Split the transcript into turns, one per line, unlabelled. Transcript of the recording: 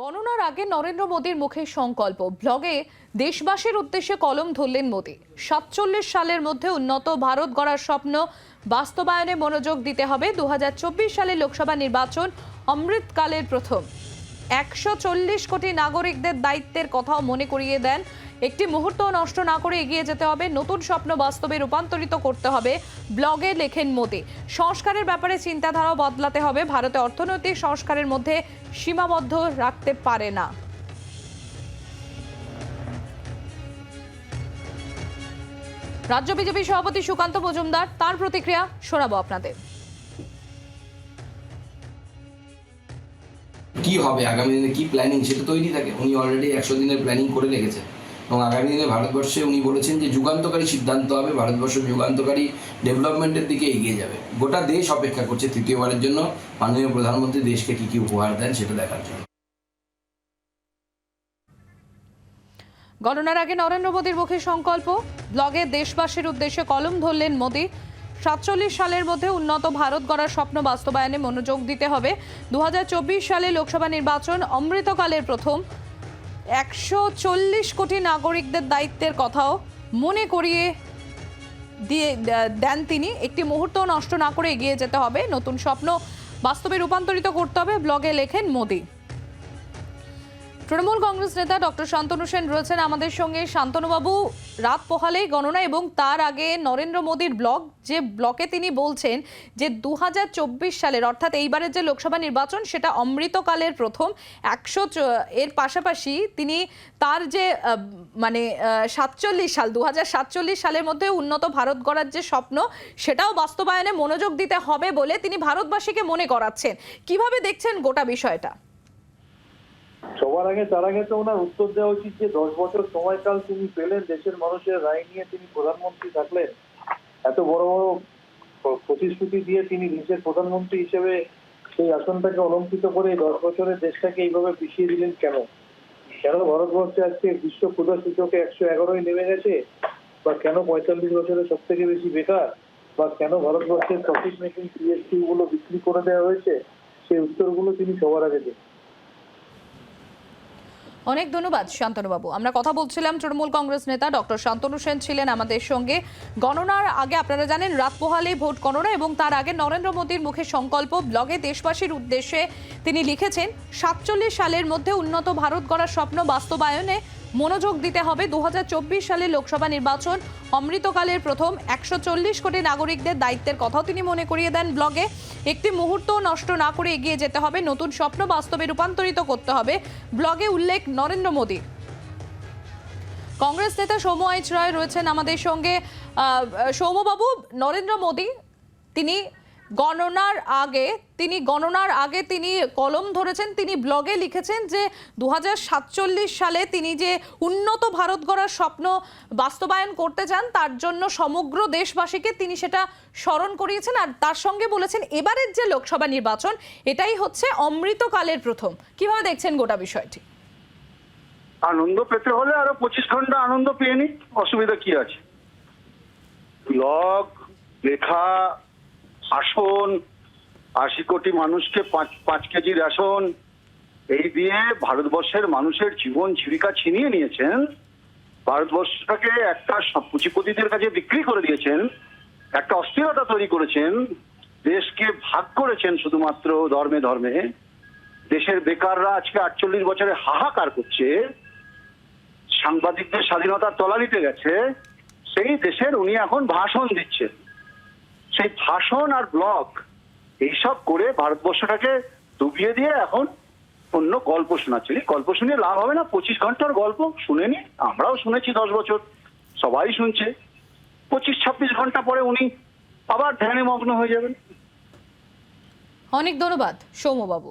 গণনার আগে নরেন্দ্র মোদীর মুখে সংকল্প। ব্লগে দেশবাসীর উদ্দেশ্যে কলম ধরলেন মোদী। সাতচল্লিশ সালের মধ্যে উন্নত ভারত গড়ার স্বপ্ন বাস্তবায়নে মনোযোগ দিতে হবে। দু সালে লোকসভা নির্বাচন অমৃতকালের প্রথম। একশো চল্লিশ কোটি নাগরিকদের দায়িত্বের কথাও মনে করিয়ে দেন একটি মুহূর্ত নষ্ট না করে এগিয়ে যেতে হবে। নতুন স্বপ্ন বাস্তবে রূপান্তরিত করতে হবে। ব্লগে লেখেন মোদী। সংস্কারের ব্যাপারে চিন্তাধারাও বদলাতে হবে। ভারতে অর্থনৈতিক সংস্কারের মধ্যে সীমাবদ্ধ রাখতে পারে না। রাজ্য বিজেপি সভাপতি সুকান্ত মজুমদার, তার প্রতিক্রিয়া শোনাবো আপনাদের।
কি হবে? আগামী দিনে কি প্ল্যানিং সেটা তৈরি থাকে। উনি অলরেডি একশো দিনের প্ল্যানিং করে রেখেছেন। এবং আগামী দিনে ভারতবর্ষে উনি বলেছেন যে যুগান্তকারী সিদ্ধান্ত হবে, ভারতবর্ষ যুগান্তকারী ডেভেলপমেন্টের দিকে এগিয়ে যাবে। গোটা দেশ অপেক্ষা করছে তৃতীয়বারের জন্য। মাননীয় প্রধানমন্ত্রী দেশকে কি কি উপহার দেন সেটা দেখার জন্য।
গণনার আগে নরেন্দ্র মোদীর মুখে সংকল্প। ব্লগে দেশবাসীর উদ্দেশ্যে কলম ধরলেন মোদী। সাতচল্লিশ সালের মধ্যে উন্নত ভারত গড়ার স্বপ্ন বাস্তবায়নে মনোযোগ দিতে হবে। দু হাজার চব্বিশ সালে লোকসভা নির্বাচন অমৃতকালের প্রথম। একশো চল্লিশ কোটি নাগরিকদের দায়িত্বের কথাও মনে করিয়ে দিয়ে দেন তিনি। একটি মুহূর্ত নষ্ট না করে এগিয়ে যেতে হবে। নতুন স্বপ্ন বাস্তবে রূপান্তরিত করতে হবে। ব্লগে লেখেন মোদী। তৃণমূল কংগ্রেস নেতা ডক্টর শান্তনু সেন রয়েছেন আমাদের সঙ্গে। শান্তনুবাবু, রাত পোহালেই গণনা এবং তার আগে নরেন্দ্র মোদীর ব্লগ, যে ব্লকে তিনি বলছেন যে দু হাজার চব্বিশ সালের, অর্থাৎ এইবারের যে লোকসভা নির্বাচন, সেটা অমৃতকালের প্রথম। একশো এর পাশাপাশি তিনি তার যে মানে সাতচল্লিশ সাল দু হাজার সাতচল্লিশ সালের মধ্যে উন্নত ভারত গড়ার যে স্বপ্ন, সেটাও বাস্তবায়নে মনোযোগ দিতে হবে বলে তিনি ভারতবাসীকে মনে করাচ্ছেন। কীভাবে দেখছেন গোটা বিষয়টা?
সবার আগে, তার আগে তো ওনার উত্তর দেওয়া উচিত যে দশ বছর সময়কাল তিনি পেলেন, দেশের মানুষের রায় নিয়ে তিনি প্রধানমন্ত্রী থাকলেন। এত বড় বড় প্রতিশ্রুতি দিয়ে তিনি দেশের প্রধানমন্ত্রী হিসেবে সেই আসনটাকে অলঙ্কিত করে দশ বছরের দেশটাকে এইভাবে পিছিয়ে দিলেন কেন? কেন ভারতবর্ষে আজকে বিশ্ব ক্ষুদা সূচকে একশো এগারোয় নেমে গেছে? বা কেন পঁয়তাল্লিশ বছরে সব থেকে বেশি বেকার? বা কেন ভারতবর্ষের প্রফিট মেকিং পিএসসি গুলো বিক্রি করে দেওয়া হয়েছে? সেই উত্তরগুলো তিনি সবার আগে দেন।
অনেক ধন্যবাদ, শান্তনুবাবু। আমরা কথা বলছিলাম তৃণমূল কংগ্রেস নেতা ডক্টর শান্তনু সেন ছিলেন আমাদের সঙ্গে। গণনার আগে আপনারা জানেন রাত পোহালে ভোট গণনা এবং তার আগে নরেন্দ্র মোদীর মুখে সংকল্প ব্লগে দেশবাসীর উদ্দেশ্যে তিনি লিখেছেন, সাতচল্লিশ সালের মধ্যে উন্নত ভারত গড়ার স্বপ্ন বাস্তবায়নে মনোযোগ দিতে হবে। দুহাজার চব্বিশ সালে লোকসভা নির্বাচন অমৃতকালের প্রথম। একশো চল্লিশ কোটি নাগরিকদের দায়িত্বের কথাও তিনি মনে করিয়ে দেন ব্লগে। একটি মুহূর্ত নষ্ট না করে এগিয়ে যেতে হবে। নতুন স্বপ্ন বাস্তবে রূপান্তরিত করতে হবে। ব্লগে উল্লেখ, নরেন্দ্র মোদী। কংগ্রেস নেতা সৌম আইচ রয় রয়েছেন আমাদের সঙ্গে। সৌম্যবাবু, নরেন্দ্র মোদী, তিনি গণনার আগে তিনি, গণনার আগে তিনি কলম ধরেছেন, তিনি ব্লগে লিখেছেন যে দু হাজার সাতচল্লিশ সালে তিনি যে উন্নত ভারত গড়ার স্বপ্ন বাস্তবায়ন করতে চান, তার জন্য সমগ্র দেশবাসীকে তিনি সেটা স্মরণ করিয়েছেন আর তার সঙ্গে বলেছেন, এবারের যে লোকসভা নির্বাচন, এটাই হচ্ছে অমৃতকালের প্রথম। কীভাবে দেখছেন গোটা বিষয়টি?
আনন্দ পেতে হলে আরও পঁচিশ ঘণ্টা আনন্দ পেয়ে নি অসুবিধা কি আছে? ব্লগ লেখা আসন, আশি কোটি মানুষকে পাঁচ পাঁচ কেজি রেশন, এই দিয়ে ভারতবর্ষের মানুষের জীবন জীবিকা ছিনিয়ে নিয়েছেন। ভারতবর্ষটাকে একটা পুঁজিপতিদের কাছে বিক্রি করে দিয়েছেন, একটা অস্থিরতা তৈরি করেছেন, দেশকে ভাগ করেছেন শুধুমাত্র ধর্মে ধর্মে। দেশের বেকাররা আজকে আটচল্লিশ বছরে হাহাকার করছে। সাংবাদিকদের স্বাধীনতার তলানিতে গেছে। সেই দেশের উনি এখন ভাষণ দিচ্ছেন। সেই ভাষণ আর ব্লগ, এইসব করে ভারতবর্ষটাকে ডুবিয়ে দিয়ে এখন অন্য গল্প শোনাচ্ছে। গল্প শুনে লাভ হবে না, পঁচিশ ঘণ্টার গল্প শুনে নি আমরাও শুনেছি দশ বছর, সবাই শুনছে। পঁচিশ, ছাব্বিশ ঘণ্টা পরে উনি আবার ধ্যানে মগ্ন হয়ে যাবেন।
অনেক ধন্যবাদ, সৌম্যবাবু।